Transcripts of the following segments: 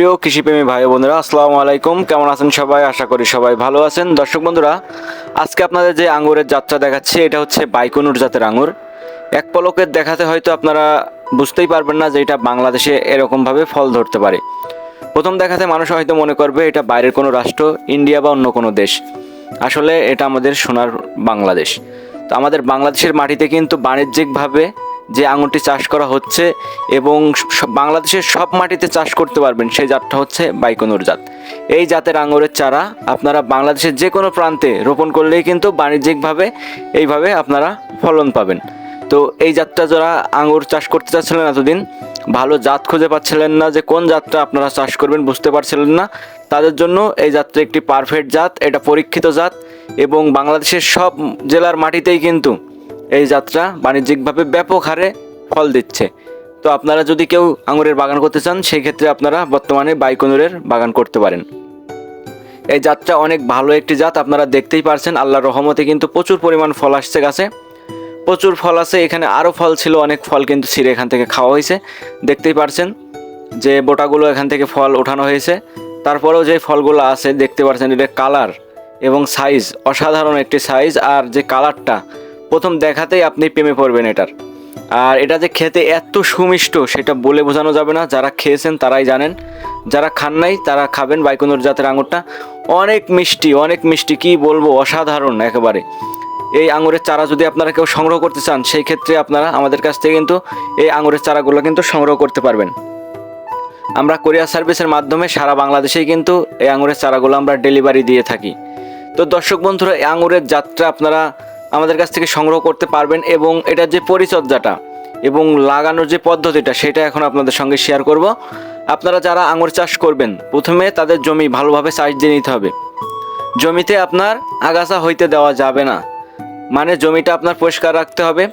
প্রিয় কৃষিপ্রেমী ভাই বোনেরা, আসসালামু আলাইকুম। কেমন আছেন সবাই? আশা করি সবাই ভালো আছেন। দর্শক বন্ধুরা, আজকে আপনাদের যে আঙ্গুরের যাত্রা দেখাচ্ছে, এটা হচ্ছে বাইকুনুর জাতের আঙ্গুর। এক পলকের দেখাতে হয়তো আপনারা বুঝতেই পারবেন না যে এটা বাংলাদেশে এরকমভাবে ফল ধরতে পারে। প্রথম দেখাতে মানুষ হয়তো মনে করবে, এটা বাইরের কোনো রাষ্ট্র, ইন্ডিয়া বা অন্য কোনো দেশ। আসলে এটা আমাদের সোনার বাংলাদেশ। তো আমাদের বাংলাদেশের মাটিতে কিন্তু বাণিজ্যিকভাবে যে আঙুরটি চাষ করা হচ্ছে এবং বাংলাদেশের সব মাটিতে চাষ করতে পারবেন, সেই জাতটা হচ্ছে বাইকনুর জাত। এই জাতের আঙুরের চারা আপনারা বাংলাদেশের যে কোনো প্রান্তে রোপণ করলেই কিন্তু বাণিজ্যিকভাবে এইভাবে আপনারা ফলন পাবেন। তো এই জাতটা যারা আঙুর চাষ করতে চাচ্ছিলেন এতদিন, ভালো জাত খুঁজে পাচ্ছিলেন না যে কোন জাতটা আপনারা চাষ করবেন বুঝতে পারছিলেন না। তাদের জন্য এই জাতটা একটি পারফেক্ট জাত, এটা পরীক্ষিত জাত এবং বাংলাদেশের সব জেলার মাটিতেই কিন্তু এই যাত্রা বাণিজ্যিকভাবে ব্যাপক হারে ফল দিচ্ছে। তো আপনারা যদি কেউ আঙুরের বাগান করতে চান সেই ক্ষেত্রে আপনারা বর্তমানে বাইকনুরের বাগান করতে পারেন। এই জাতটা অনেক ভালো একটি জাত, আপনারা দেখতেই পারছেন, আল্লাহর রহমতে কিন্তু প্রচুর পরিমাণ ফল আসছে গাছে। প্রচুর ফল আছে, এখানে আরও ফল ছিল, অনেক ফল কিন্তু ছিঁড়ে এখান থেকে খাওয়া হয়েছে। দেখতেই পারছেন যে বোটাগুলো এখান থেকে ফল ওঠানো হয়েছে। তারপরেও যে ফলগুলো আছে, দেখতে পারছেন এটা কালার এবং সাইজ, অসাধারণ একটি সাইজ। আর যে কালারটা প্রথম দেখাতেই আপনি প্রেমে পড়বেন এটার। আর এটা যে খেতে এত সুমিষ্ট, সেটা বলে বোঝানো যাবে না। যারা খেয়েছেন তারাই জানেন। যারা খান নাই, তারা খাবেন বাইকুনুর জাতের আঙুরটা। অনেক মিষ্টি অনেক মিষ্টি, কি বলব, অসাধারণ একেবারে। এই আঙুরের চারা যদি আপনারা কেউ সংগ্রহ করতে চান, সেই ক্ষেত্রে আপনারা আমাদের কাছ থেকে কিন্তু এই আঙুরের চারাগুলো কিন্তু সংগ্রহ করতে পারবেন। আমরা কোরিয়ার সার্ভিসের মাধ্যমে সারা বাংলাদেশেই কিন্তু এই আঙুরের চারাগুলো আমরা ডেলিভারি দিয়ে থাকি। তো দর্শক বন্ধুরা, এই আঙুরের যাত্রা আপনারা আমাদের কাছ থেকে সংগ্রহ করতে পারবেন এবং এটার যে পরিচর্যাটা এবং লাগানোর যে পদ্ধতিটা, সেটা এখন আপনাদের সঙ্গে শেয়ার করব। আপনারা যারা আঙুর চাষ করবেন, প্রথমে তাদের জমি ভালোভাবে চাষ দিয়ে নিতে হবে। জমিতে আপনার আগাছা হইতে দেওয়া যাবে না। মানে জমিটা আপনার পরিষ্কার রাখতে হবে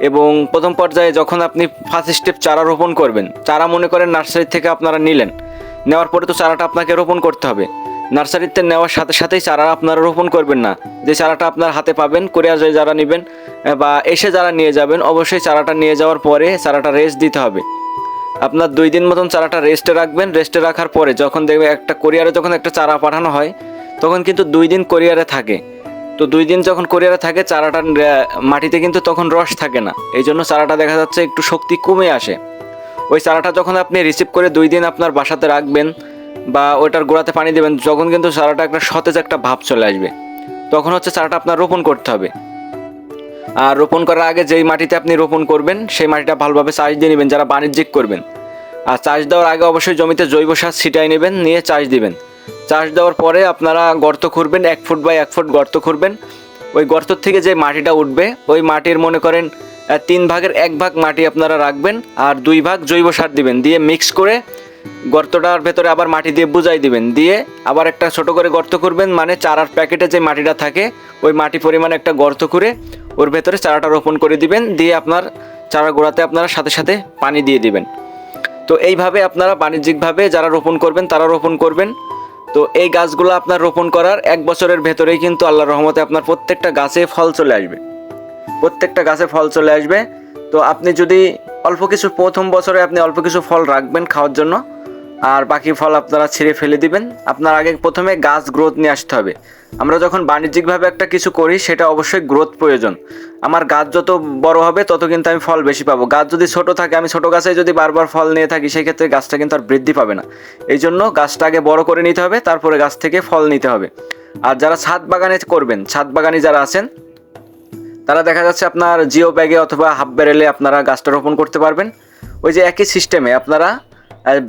এবং প্রথম পর্যায়ে যখন আপনি ফার্স্ট স্টেপ চারা রোপণ করবেন, চারা মনে করেন নার্সারি থেকে আপনারা নিলেন, নেওয়ার পরে তো চারাটা আপনাকে রোপণ করতে হবে। নার্সারিতে নেওয়ার সাথে সাথেই চারা আপনারা রোপণ করবেন না। যে চারাটা আপনার হাতে পাবেন, কোরিয়ার যে যারা নেবেন বা এসে যারা নিয়ে যাবেন, অবশ্যই চারাটা নিয়ে যাওয়ার পরে চারাটা রেস্ট দিতে হবে। আপনার দুই দিন মতন চারাটা রেস্টে রাখবেন। রেস্টে রাখার পরে যখন দেখবে একটা কোরিয়ারে যখন একটা চারা পাঠানো হয়, তখন কিন্তু দুই দিন কোরিয়ারে থাকে। তো দুই দিন যখন কোরিয়ারে থাকে, চারাটা মাটিতে কিন্তু তখন রস থাকে না। এই জন্য চারাটা দেখা যাচ্ছে একটু শক্তি কমে আসে। ওই চারাটা যখন আপনি রিসিভ করে দুই দিন আপনার বাসাতে রাখবেন বা ওইটার গোড়াতে পানি দেবেন, যখন কিন্তু চারাটা একটা সতেজ একটা ভাব চলে আসবে, তখন হচ্ছে চারাটা আপনার রোপণ করতে হবে। আর রোপণ করার আগে যেই মাটিতে আপনি রোপণ করবেন, সেই মাটিটা ভালোভাবে চাষ দিয়ে নেবেন, যারা বাণিজ্যিক করবেন। আর চাষ দেওয়ার আগে অবশ্যই জমিতে জৈব সার ছিটাই নেবেন, নিয়ে চাষ দিবেন। চাষ দেওয়ার পরে আপনারা গর্ত খুঁড়বেন, এক ফুট বাই এক ফুট গর্ত খুঁড়বেন। ওই গর্ত থেকে যে মাটিটা উঠবে, ওই মাটির মনে করেন তিন ভাগের এক ভাগ মাটি আপনারা রাখবেন, আর দুই ভাগ জৈব সার দিবেন, দিয়ে মিক্স করে গর্তটার ভেতরে আবার মাটি দিয়ে বুঝাই দিবেন। দিয়ে আবার একটা ছোট করে গর্ত করবেন মানে চারার প্যাকেটে যে মাটিটা থাকে, ওই মাটি পরিমাণে একটা গর্ত করে ওর ভেতরে চারাটা রোপণ করে দিবেন, দিয়ে আপনার চারা গোড়াতে আপনারা সাথে সাথে পানি দিয়ে দিবেন। তো এইভাবে আপনারা বাণিজ্যিকভাবে যারা রোপণ করবেন, তারা রোপণ করবেন। তো এই গাছগুলো আপনার রোপণ করার এক বছরের ভেতরেই কিন্তু আল্লাহর রহমতে আপনার প্রত্যেকটা গাছে ফল চলে আসবে। প্রত্যেকটা গাছে ফল চলে আসবে। তো আপনি যদি অল্প কিছু, প্রথম বছরে আপনি অল্প কিছু ফল রাখবেন খাওয়ার জন্য আর বাকি ফল আপনারা ছিঁড়ে ফেলে দিবেন। আপনার আগে প্রথমে গাছ গ্রোথ নিয়ে আসতে হবে। আমরা যখন বাণিজ্যিকভাবে একটা কিছু করি, সেটা অবশ্যই গ্রোথ প্রয়োজন। আমার গাছ যত বড় হবে, তত কিন্তু আমি ফল বেশি পাবো। গাছ যদি ছোট থাকে, আমি ছোট গাছে যদি বারবার ফল নিয়ে থাকি সেই ক্ষেত্রে গাছটা কিন্তু আর বৃদ্ধি পাবে না। এই জন্য গাছটা আগে বড় করে নিতে হবে, তারপরে গাছ থেকে ফল নিতে হবে। আর যারা ছাদ বাগানে করবেন, ছাদ বাগানি যারা আছেন, তারা দেখা যাচ্ছে আপনার জিও ব্যাগে অথবা হাফ ব্যারেলে আপনারা গাছটা রোপণ করতে পারবেন। ওই যে একই সিস্টেমে আপনারা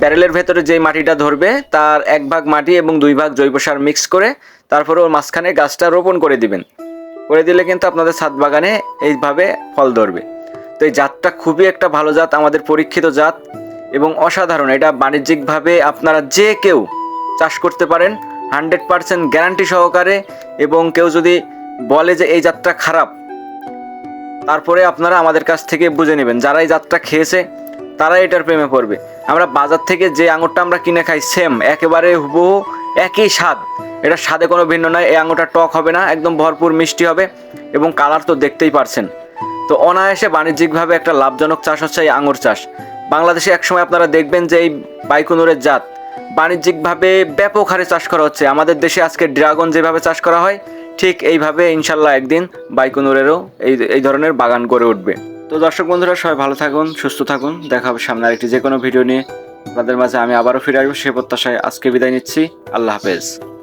ব্যারেলের ভেতরে যে মাটিটা ধরবে, তার এক ভাগ মাটি এবং দুই ভাগ জৈব সার মিক্স করে তারপরে ওর মাঝখানে গাছটা রোপণ করে দিবেন। করে দিলে কিন্তু আপনাদের ছাদ বাগানে এইভাবে ফল ধরবে। তো এই জাতটা খুবই একটা ভালো জাত, আমাদের পরীক্ষিত জাত এবং অসাধারণ। এটা বাণিজ্যিকভাবে আপনারা যে কেউ চাষ করতে পারেন, হান্ড্রেড পারসেন্ট গ্যারান্টি সহকারে এবং কেউ যদি বলে যে এই জাতটা খারাপ, তারপরে আপনারা আমাদের কাছ থেকে বুঝে নেবেন। যারা এই জাতটা খেয়েছে, তারাই এটার প্রেমে পড়বে। আমরা বাজার থেকে যে আঙুরটা আমরা কিনে খাই সেম একেবারে হুবহু একই স্বাদ। এটা স্বাদে কোনো ভিন্ন নয়, এই আঙুরটা টক হবে না, একদম ভরপুর মিষ্টি হবে এবং কালার তো দেখতেই পারছেন। তো অনায়াসে বাণিজ্যিকভাবে একটা লাভজনক চাষ হচ্ছে এই আঙুর চাষ। বাংলাদেশে একসময় আপনারা দেখবেন যে এই বাইকুনুরের জাত। বাণিজ্যিকভাবে ব্যাপক হারে চাষ করা হচ্ছে। আমাদের দেশে আজকে ড্রাগন যেভাবে চাষ করা হয়, ঠিক এইভাবে ইনশাল্লাহ একদিন বাইকুনুরেরও এই এই ধরনের বাগান গড়ে উঠবে। তো দর্শক বন্ধুরা, সবাই ভালো থাকুন, সুস্থ থাকুন। দেখা হবে সামনে আরেকটি যে কোনো ভিডিও নিয়ে। আপনাদের মাঝে আমি আবারও ফিরে আসব, সে প্রত্যাশায় আজকে বিদায় নিচ্ছি। আল্লাহ হাফেজ।